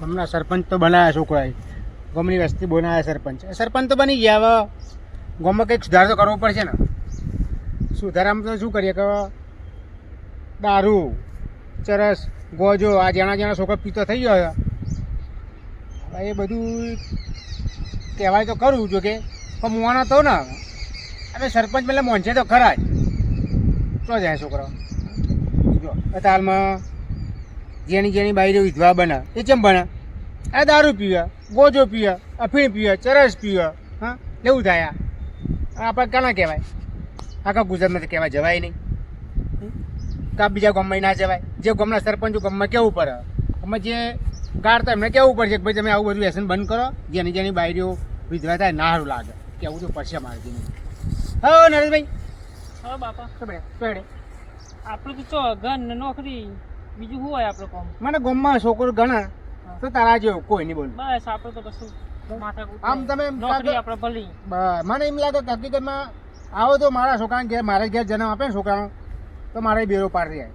હમણાં સરપંચ તો બનાવ્યા છોકરાએ ગામની વસ્તી બનાવ્યા સરપંચ. સરપંચ તો બની ગયા, હવે ગામમાં કંઈક સુધાર તો કરવો પડશે ને. સુધારામાં તો શું કરીએ, કે દારૂ, ચરસ ગોજો આ જેણા જણા છોકરો પીતો થઈ ગયો હવે એ બધું કહેવાય તો કરું જો કે. પણ મોણા તો ને અરે સરપંચ પેલા મોનશે તો ખરા જ. તો જાય છોકરા જો અત્યારે હાલમાં જેની જેની બાઈ વિધવા બને, એ ચેમ બને? આ દારૂ પીવે, ગોજો પીવે, અફીણ પીવે, ચરસ પીવે, હા, એવું થાય આ આપણે કાના કહેવાય? આખા ગુજરાતમાં તો કહેવાય જવાય નહીં. કા બીજા ગામમાં ના જવાય. જે ગામના સરપંચો ગામમાં કેવું પડે? અમે જે ગાળતા એમને કેવું પડશે કે ભાઈ તમે આવું બધું વ્યસન બંધ કરો જેની જેની બાયરીઓ વિધવા થાય ના સારું લાગે. કેવું તો પડશે મારે હા નરેશભાઈ. હા બાપા. પેડે? આપણે તો ચો ઘર નોકરી. બીજું શું હોય આપણો કોમ? મને ગામમાં છોકરો ઘણા તો તારા જેવો કોઈ નહીં બોલ. બસ આપણે તો કશું આમ તમે નોકરી આપણે ભલી મને એમ લાગે કે હકીકતમાં આવો તો મારા છોકરાને ઘેર મારે ઘેર જન્મ આપે ને છોકરાનો. તો મારે બેરો પાર જાય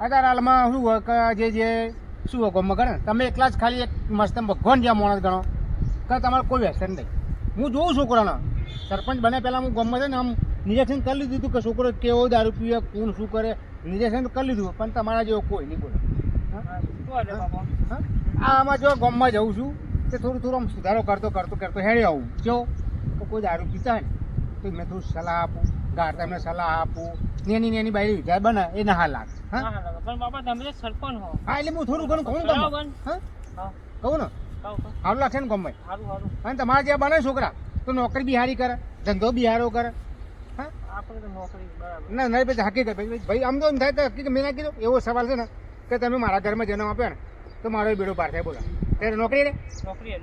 અત્યારે હાલમાં શું હોય કે જે જે શું હોય ગમમાં ગણે? તમે એકલા જ ખાલી એક મસ્ત ભગવાન જ્યાં માણસ ગણો. કે તમારે કોઈ વ્યસન નહીં. હું જોઉં છોકરાને. સરપંચ બને પહેલાં હું ગમે છે ને આમ નિરીક્ષણ કરી લીધું હતું કે છોકરો કેવો દારૂ પીવે કોણ શું કરે નિરીક્ષણ કરી લીધું. પણ તમારા જેવો કોઈ નહીં? આ આમાં જો ગામમાં જઉં છું તે થોડું થોડું આમ સુધારો કરતો કરતો કરતો હેડી આવું. જો તો કોઈ દારૂ પીતા હોય ને તો મેં થોડું સલાહ આપું. ગાડતા તમે સલાહ આપું. નેની નેની બાઈ વિચાર બને એ ના લાગ. હા? પણ બાપા તમે સરપંચ હો. હા એટલે હું થોડું ઘણું કહું તમને. હા? કહું ને? સારું લાગશે ને ગામમાં સારું સારું. અને તમારા જ્યાં બને છોકરા તો નોકરી બિહારી કરે ધંધો બિહારો કરે. હા? નોકરી ના પછી હકીકત ભાઈ ભાઈ આમ તો એમ થાય કે હકીકત મેં ના કીધું. એવો સવાલ છે ને કે તમે મારા ઘરમાં જન્મ આપ્યો ને તો મારો એ બેડો પાર થાય બોલો. ત્યારે નોકરી રે? નોકરી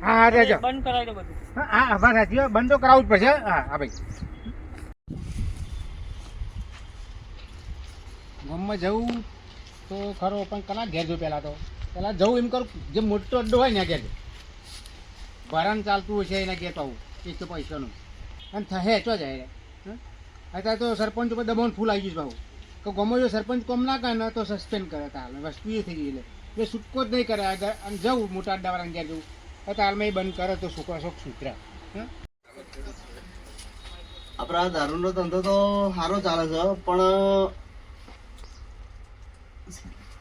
હા રહેજો બંધ કરાવી દો બધું. હા હા બંધ તો કરાવવું જ પડશે. હા હા ભાઈ. ગામમાં જવું તો ખરો, પણ કલાક ઘેર જો પહેલાં તો? પહેલાં જવું એમ કરું, જે મોટો અડ્ડો હોય ને ઘેર જવું. ભરાણ ચાલતું હશે એના ઘેર તો આવું, એક તો પૈસાનું. અને થશે ચો જાય? અત્યારે તો સરપંચ ઉપર દબાણ ફૂલ આવી ગયું ભાવ. કે ગમો જો સરપંચ કોમ ના કરે ને તો સસ્પેન્ડ કરે તાલ વસ્તુ એ થઈ ગઈ એટલે. એ છૂટકો જ નહીં કરે અને જવું, મોટા અડ્ડાવાળાને ઘેર જવું. તો હાલમાં એ બંધ કરે તો છોકરા શોખ હં? આપણા દારૂનો ધંધો તો સારો ચાલે છે, પણ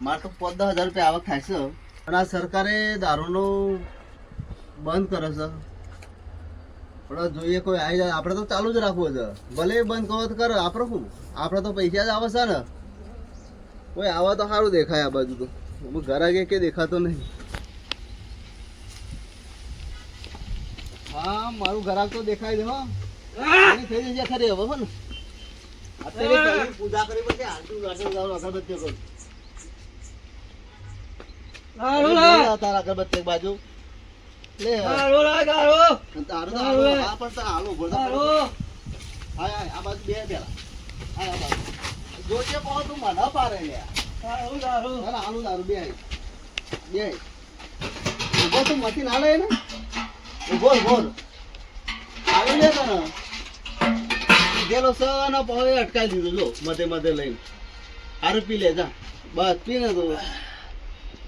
મારે તો પાંચ દસ હજાર રૂપિયા આવક થાય છે. પણ આ સરકારે દારૂનો બંધ કરે છે. પણ જોઈએ કોઈ આવી જાય. આપણે તો ચાલુ જ રાખવું છે. ભલે બંધ કરો તો કરે, આપણે શું? આપણે તો પૈસા જ આવે છે ને. કોઈ આવે તો સારું દેખાય આ બાજુ તો. ઘરાગે કે દેખાતો નહીં. હા, મારું ઘરાક તો દેખાય છે, હા. થઈ જશે ખરી હવે ને. અત્યારે પૂજા કરી પછી આરતી જાઉં કરું. તારા અગરબત્તી એક બાજુ. લે તારું તો હાલો, હા પણ તો હાલો, ઊભો. હાય, હાય, આ બાજુ બે પેલા. હાય, આ બાજુ. જોજે કહો તું મને પારે લે. ચાલ, હાલો દારૂ બે બે ઊભો તું મથી ના લે ને ઊભો ઊભો. આવી લે તને. ગેલો સન પહોંચે અટકાવી દીધો. જો મધે મધે લઈને. આરોપી લે જા. બસ પી ને તો ભાઈ પેલા દારૂ હમણાં પછી ગયા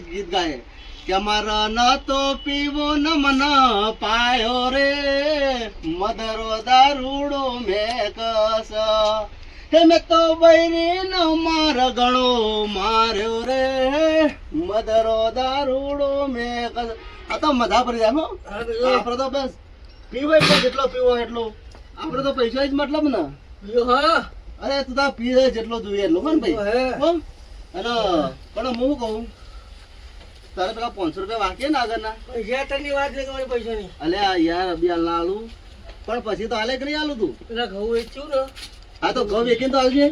ગીત ગાય કે મારા ન તો પીવો ન મન પાયો રે મધરો દારૂડો મેકસ હે મેં તો બૈરી ન માર ગણો માર્યો રે મધરો દારૂડો મેકસ આ તો મજા પડી જાય હો. આપણે તો બસ પીવો એટલે જેટલો પીવો એટલો. આપણે તો પૈસા જ મતલબ ને. અરે તું તો પી લે જેટલો જોઈએ એટલો કોણ ભાઈ? અને પણ હું કહું? તારે પેલા પાંચસો રૂપિયા વાંકે ને આગળના. અલ્યા યાર અભી હાલ ના આલું પણ પછી તો હાલે કે નહીં આલું તું? હા તો ઘઉં વેચીને તો આવજે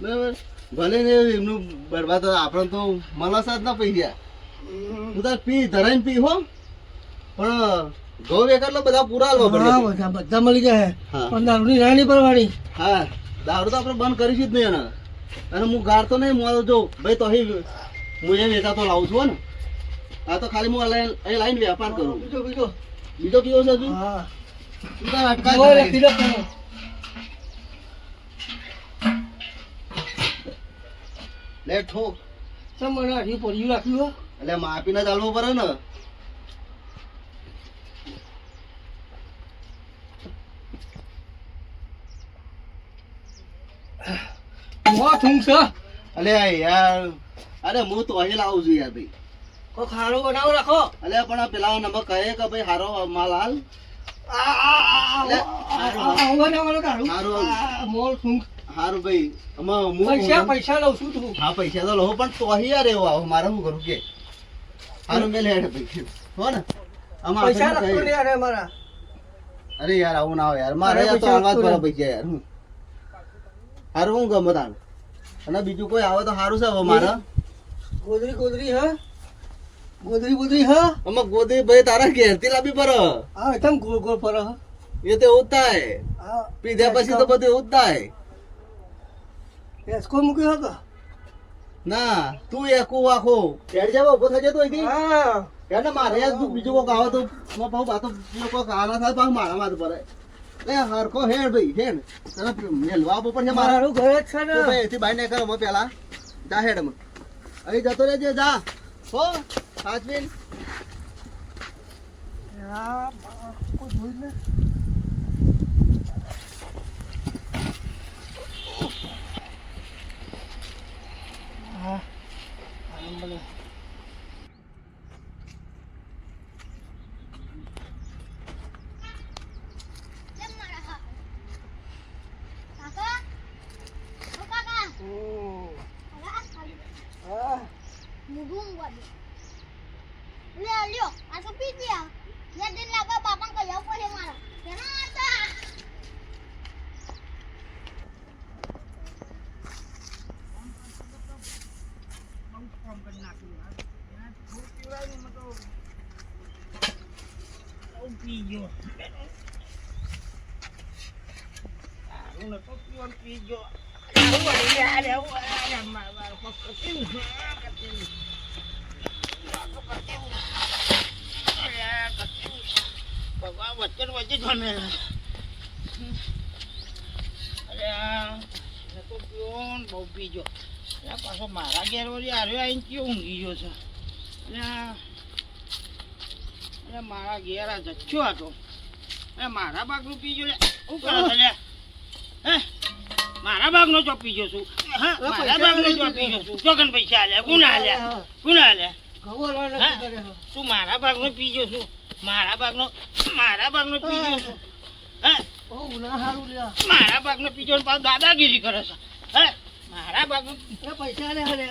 બરાબર? ભલે ને એમનું બરબાદ આપણે તો મનસાદ ના પી ગયા. હું તાર પી ધરાઈને પી હો. પણ ઘઉં વેચ એટલે બધા પૂરા પડે. બધા મળી જાય. પણ દારૂની રાણી પરવાની હા. દારૂ તો આપણે બંધ કરીશું જ નહીં એને અને હું ગાળતો નહીં મારો જો ભાઈ તો અહીં હું એ વેચાતો લાવું છું ને. આ તો ખાલી હું અહીં લાઈન વેપાર કરું. બીજો બીજો. બીજો કયો છે હજુ? તું તાર અટકાય. લે ઠોક. એટલે માપીને ચાલવું પડે ને. અલે યાર અરે હું તો અહીં લાવું છું યાર ભાઈ. અલ્યા પણ આ પેલા નંબર કહે કે ભાઈ હારો માલ હાલ હારું. હારું. ભાઈ આમાં હું હા પૈસા તો. લઉં પણ તો યાર એવો આવો. મારે શું કરું કે? હારું મેં લેડ ભાઈ. હો ને? આપણે મારા અરે યાર આવું ના હોય યાર. મારે તો આવા જ પૈસા યાર હું હારું હું ગમે તાન અને બીજું કોઈ આવે તો સારું છે હવે મારે. ગોદરી ગોદરી હા? ગોદરી ગોદરી હા? અમે ગોદરી ભાઈ તારા ઘેરથી લાવી પર. હા એકદમ ગોળ ગોળ પર હા. એ તો એવું થાય. પીધા પછી તો બધું એવું થાય. એસકો મૂક્યો હતો ના તું એકુ આખો. ઘેર જાવ ઊભો થજે તો અહીંથી હા. એને મારે બીજું કોક આવે તો મારા પાછું બાતો થાય પાછું મારા માથે પડે. લે હરખો હેડ ભાઈ હેડ. તને મેલવા આપવું પડશે મારા? ઘર છે ને. ભાઈ એથી બાઈ ને કરો પેલા. જા હેડમાં અહીં જતો રહેજે જા. હો સાચવીન કોઈ જોઈ ને હા. ફોર્મ કરી નાખ્યું તો પી ગયો. સારું તો તો પીવો બહુ પીજો મારા ઘેર વળી આવ્યો આવીને કે ઊંઘી ગયો છે. એટલે મારા ઘેર આ જચ્છો હતો. એટલે મારા બાગનું પીજો લે. શું કરો છો લે? હે? મારા બાગનો ચો પીજો છું. હા? મારા બાગનો ચો પીજો છું. ચોકન પૈસા આલ્યા. ગુના આલ્યા? ગુના આલ્યા. તું મારા બાગનો પીજો છું? મારા બાગનો મારા બાગનો પીજો છું. હે? મારા બાગનો પીજો પાછો દાદાગીરી કરે છે. હે? મારા બાગનો એ પૈસા લે હલે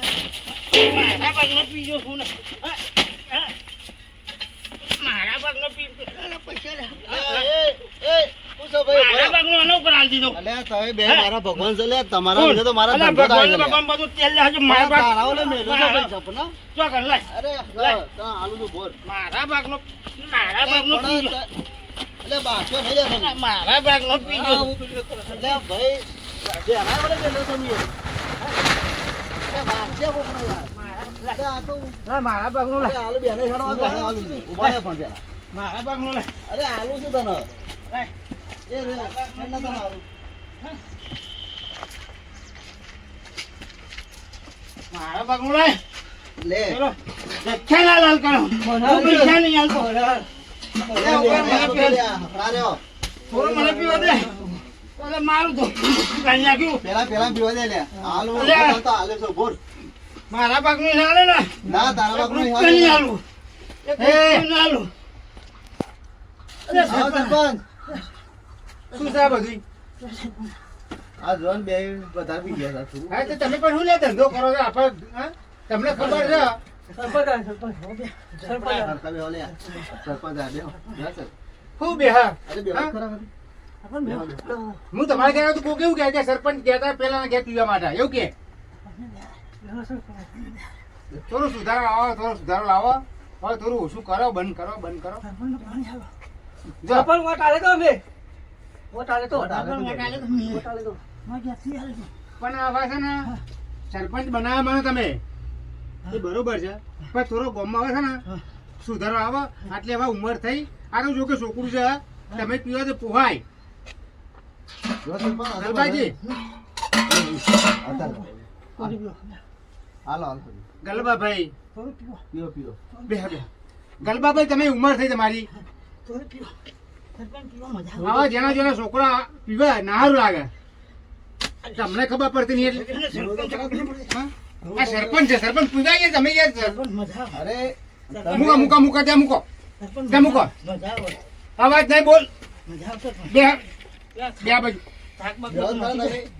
મારા બાગનો પીજો હે? મારા બાગનો પીજો પૈસા લે. એ એ શું મારા બાગનો અનો કરાવી દીધો. અલ્યા તમે બે મારા ભગવાન છે લે તમારા તો મારા ભગવાન બધું તેલ લે મારા સપના. આલુ મારા બાગનો મારા બાગનો પીજો. ભાઈ મારા દે, દે. પણ પેલા. મારા બાગનો લે અરે આલુ શું તને. એ રે તને આલુ. મારા બાગનો લે લે ચલો જથ્થા લાલ કરો હું પૈસા નહીં આલતો લે, રહે, મને. હરા રહ્યો. થોડું મને પીવા દે અરે મારું તો કાઈ નાખ્યું પેલા પેલા પીવા દે લે આલુ અલે. આલુ તો આલે છે બોલ મારા બાગનું ના આલે ને ના તારા એક બાપનું રૂપિયા નહીં હાલે. રૂપિયા નહીં આલું અરે સરપંચ શું આ બધું આ જોન બે બધા પી ગયા હતા તું. હા તો તમે પણ શું લે ધંધો કરો છો આપણે હા? તમને ખબર છે સરપંચ સરપંચ બે. સરપંચ. સરપંચ બેહો લે. સરપંચ આ બેહો. ના સર. શું બે હા અરે બેહો ખરા બે. હું તમારે ઘરે તો કોઈ કેવું કહે કે સરપંચ કહેતા પેલા ઘેર પીવા માટે. એવું કે? થોડું સુધારો આવો થોડો સુધારો લાવો. હવે થોડું ઓછું કરો બંધ કરો બંધ કરો. જો. વોટ આલે તો અમે. વોટ આલે તો. વોટ આલે તો વોટ આલે તો. વોટ આલે તો. પણ આવા છે ને સરપંચ બનાવ્યા મને તમે. એ બરોબર છે. પણ થોડો ગોમમાં આવે છે ને સુધારો આવે. આટલી હવે ઉંમર થઈ. આનું જો કે છોકરું છે તમે પીવા તો પોહાય જો સરપંચ, આ તો ગલબાજી અત્યારે. હાલો હાલો ગલબાભાઈ. પીઓ. પીઓ બે બે ગલબાભાઈ તમે ઉંમર થઈ તમારી. આવા. જેના જેના છોકરા પીવા નારું લાગે. તમને ખબર પડતી નહીં એટલે. હા? સરપંચ છે સરપંચ પૂજાય તમે યાર. સરપંચ અરે મૂકો મૂકો મૂકો ત્યાં મૂકો. ત્યાં મૂકો. અવાજ નહીં બોલ. બે બે બાજુ. તમે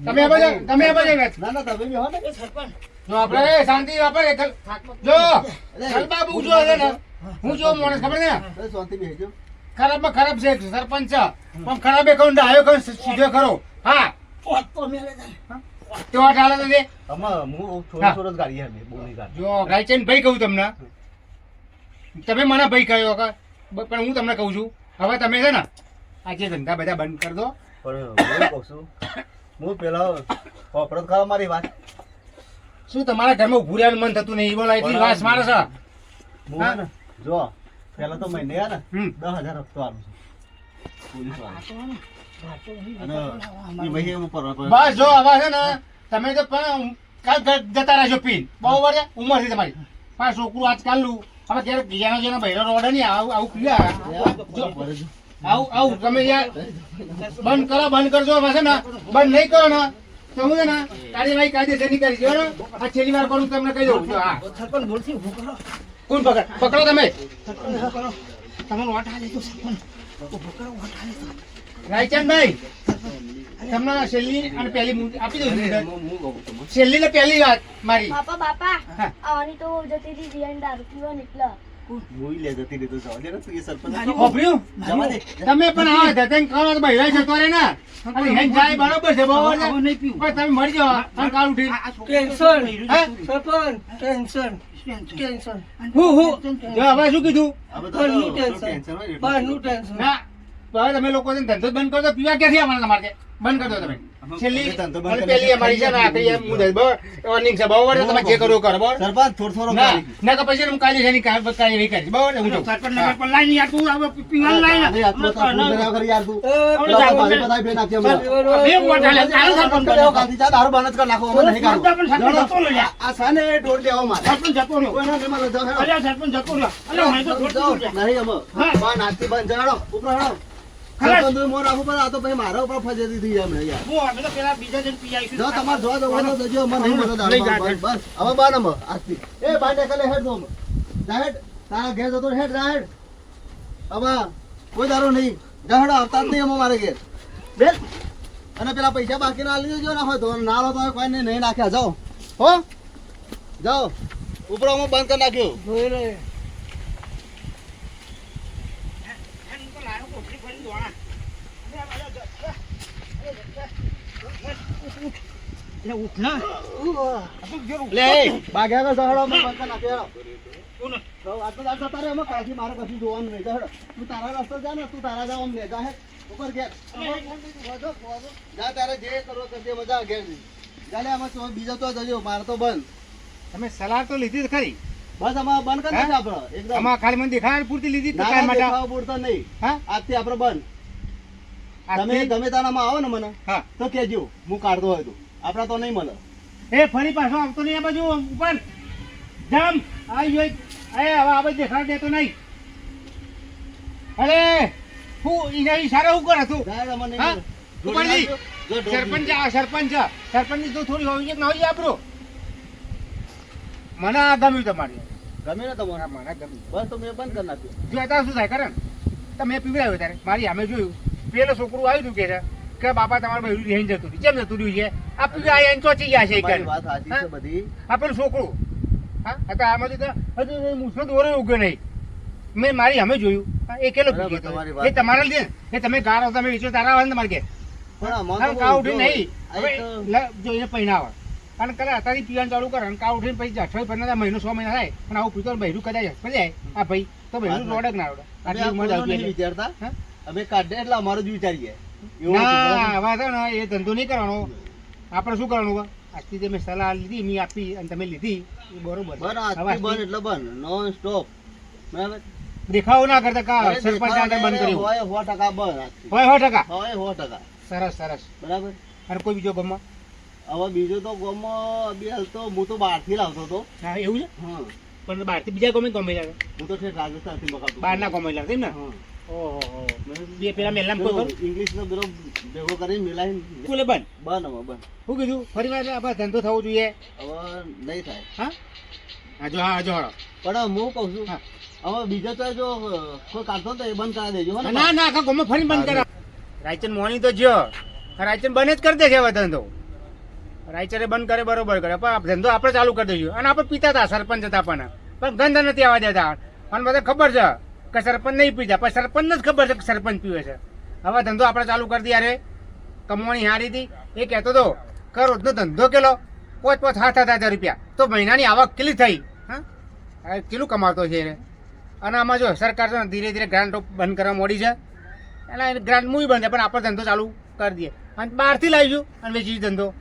તમે તમે આ ના ના તમે હો ને. જો આપણે શાંતિ આપણે જો ગલબાબુ જો ને હું જો માણસ ખબર ને શાંતિ બેસજો ખરાબમાં ખરાબ છે સરપંચ છે. પણ ખરાબે ડાયો કહું સીધો ખરો. હા. તો ડાલે તો છે આમાં હું થોડો થોડો ગાડી હે બોલી ગાડી. જો રાયચંદ ભાઈ કહું તમને. તમે મને ભાઈ કહ્યો પણ હું તમને કહું છું. હવે તમે છે ને આજે ધંધા બધા બંધ કરી દો. પણ હું કહું છું હું પેલા વાપરો ખાવા મારી વાત. શું તમારા ઘરમાં ઉભું રહેવાનું મન થતું નહીં? બોલા એટલી વાસ મારે છે. હું ને જો પેલા તો મહિને ને દસ હજાર હપ્તો આલું છું. બસ જો હવે છે ને તમે તો પણ જતા રહેજો પીન બહુ વાર ઉંમર છે તમારી. પણ છોકરું આજકાલ હવે ત્યારે બીજાનો જેનો બહેરો રોડે નહીં આવું આવું પીવા આવું આવું તમે યાર બંધ કરો બંધ કરજો પાસે ને બંધ નહીં કરો ને તો હું ને કાર્યવાહી કાયદેસરની કરી જો ને? આ છેલ્લી વાર કરું તમને કહી દઉં. જો હા કોણ પકડ? પકડો તમે. રાયચંદભાઈ તમને છેલ્લી અને પહેલી આપી દઉં છેલ્લી ને પહેલી વાત મારી. બાપા બાપા આની તો જતી હતી રિયાન દારૂ પીવા નીકળ્યા મુઈ જતી રહી તો જવા દે ને તું એ સરપંચ જવા દે. તમે પણ આવા ધતંગ કરો તો બહેરાઈ જતો રહે ને. અને હેન જાય બરોબર છે બરોબર છે. પણ તમે મરી જાઓ અને કાલ ઉઠી હે? હું હું. જો હવે શું કીધું? હવે તો ટેન્શન હોય એટલે ના તમે લોકો ધંધો બંધ કરો પીવા ક્યાંથી આવવાના તમારે? બંધ કરી દો તમે. છેલ્લી કરી પેલી અમારી છે ને આખરી એમ મુદત બરોબર છે બરોબર તમે જે કરવું કરો બરોબર સરપંચ થોડો થોડો ના ના તો પછી હું કાલે શેની કાર કાર્યવાહી કરીશ બરોબર હું જાઉં. અરે યાર, તું તો ફોન કરી યાર તું. હવે પેલા જાગો ભાઈ છે. બધાય બેન આપી અમને. બે વોટ હાલે, તારો સરપંચ બંધ કાલથી. જા, દારૂ બંધ જ નાખો, અમે નહીં સરપંચ સરપંચ રહ્યો. આ સાને ઢોળ દેવો મારે. સરપંચ જતો રહ્યો. કોઈના નહીં મળે, જાઓ, હેડો. સરપંચ જતો રહ્યો. અલ્યા, હું તો. રહ્યો. નહીં અમે. બા, નાચથી બંધ. જાઓ, ઉપર હેડો. આ તો ભાઈ મારા ઉપર ફજેતી થઈ જાય હમણાં યાર. હું અમે તો પેલા બીજા જણ પી આવીશું. જો તમારે જોવા જવું તો જજો. અમે નહીં બસ. હવે. એ હેડ દો અમે. તારા ઘેર જતો હેડ, જા હેડ. કોઈ દારો નહીં જા આવતા જ નહીં અમે મારે ઘેર બેન અને પેલા પૈસા બાકી ના લીધો જો ના હોય તો ના લો તો હોય કોઈ નહીં નહીં નાખ્યા જાઓ હો જાઓ ઉપરો હું બંધ કરી નાખ્યું ઉઠ ના. લે બાગ્યા બંધ. તો અમે મારે કશું જોવાનું નહીં તું તારા રસ્તે જા ને તું તારા જાવ અમને જા હેડ ઉપર ઘેર. જા તારે જે કરો કરજે મજા ઘેર જઈ. જા લે આમાં તો બીજો તો જજો માર તો બંધ. તમે સલાહ તો લીધી જ ખરી. બસ આમાં બંધ કરી હે? નાખ્યું આપણે એકદમ. ખાલી મને દેખાડ પૂરતી લીધી તો કાંઈ માટે દેખાવ પૂરતા નહીં. હા? આજથી આપણે બંધ. તમે તમે તારામાં આવો ને મને. હા. તો કેજો હું કાઢતો હોય તો. આપણા તો નહીં મળે. એ ફરી પાછો આવતો નહીં આ બાજુ ઉપર. જામ. આવી એ હવે આ બાજુ દેખાડ દેતો નહીં. અરે હું ઈના ઈશારે હું કરે તું જાય અમને નહીં હા? મળે. ઉપરથી? જો. ઢોર સરપંચ આ સરપંચ છે. સરપંચની તો થોડી હોવી ના હોય આપણું મને આ ગમ્યું તમારી. ગમે ને તમારા. મને ગમ્યું. બસ તો મેં બંધ કરી નાખ્યું. જો અત્યારે શું થાય કરે તમે પીવડાવ્યો ત્યારે. મારી સામે જોયું. પેલો છોકરું આવ્યું હતું કે છે? કે બાપા તમારું બહેરું રહેન જતું હતું કેમ જતું રહ્યું છે? આ પીવા એને ચોચી ગયા છે એક છે બધી. આ પેલું છોકરું. હા? અત્યારે આમાંથી તો હજુ મૂછનો દોરો ઉગ્યો નહીં. મેં મારી અમે જોયું. એ કેલો હતો. એ તમારા લીધે. એ તમે ગાળો તમે વિચારો તારા આવે તમારે કે. પણ આમાં હા, તો કાં બહુ ઉઠી નહીં. આ હવે જો એને પહેરાવે. અને કરે અત્યારથી પીવાનું ચાલુ કરે. અને કાં ઉઠીને પછી અઠવાડિયે પંદર મહિનો સો મહિના થાય. પણ આવું પીતો બહેરું કદાચ હસપા જાય. આ ભાઈ તો બહેરું વાત રોડે જ ના રોડે. આટલી ઉંમર? અમે કાઢે એટલે અમારું જ વિચારીએ. હતું? ના હવે છે ને એ ધંધો નહીં કરવાનો. આપણે શું કરવાનું આજથી જે મેં સલાહ લીધી મેં આપી અને તમે લીધી એ બરોબર. બન એટલે બન. નોન સ્ટોપ બરાબર? દેખાવો ના કરતા કા સરપંચ આને બંધ કર્યું. હોય સો ટકા બંધ હોય સો ટકા? હોય સો ટકા. સરસ સરસ. બરાબર? અને કોઈ બીજો ગમમાં હવે બીજો તો ગોમાં બી હાલ તો હું તો બહારથી લાવતો હતો. હા એવું છે? હા. પણ બહારથી બીજા ગમે ગમે લાગે. હું તો ઠેઠ રાજસ્થાનથી બહારના ગમે લાગે ને? હો. બે પેલા મેલામ કોઈ કરું ઇંગ્લિશ નો બધો ભેગો કરી મિલાઈને સ્કૂલે બન હવે બંધ. શું કીધું ફરી વાર આપણે ધંધો થવો જોઈએ. હવે નહીં થાય. હા? હા જો હા જો હળો પણ હું કહું છું. હવે બીજો તો જો કોઈ કાઢતો તો એ બંધ કરાવી દેજો ના ના આખા ગમે ફરી બંધ કરા રાયચંદ મોની તો જો રાયચંદ બંધ જ કરી દે છે હવે ધંધો. રાયચરે બંધ કરે બરોબર કરે. પણ આ ધંધો આપણે ચાલુ કરી દઈશું અને આપણે પીતા હતા સરપંચ હતા પણ. પણ ગંધ નથી આવવા દેતા. અને બધા ખબર છે. કે સરપંચ નહીં પીતા પણ સરપંચને જ ખબર છે કે સરપંચ પીવે છે. હવે ધંધો આપણે ચાલુ કરી દઈએ કમવાની હારી હતી. એ કહેતો હતો, કે રોજનો ધંધો કેલો પોચ પોચ સાત સાત હજાર રૂપિયા. તો મહિનાની આવક કેટલી થઈ? હા? કેટલું કમાતો છે એને અને આમાં જો સરકાર છે ધીરે ધીરે ગ્રાન્ટો બંધ કરવા મોડી છે. એટલે ગ્રાન્ટ મૂવી બંધ છે પણ આપણે ધંધો ચાલુ કરી દઈએ. અને બહારથી લાવીશું અને વેચી ધંધો.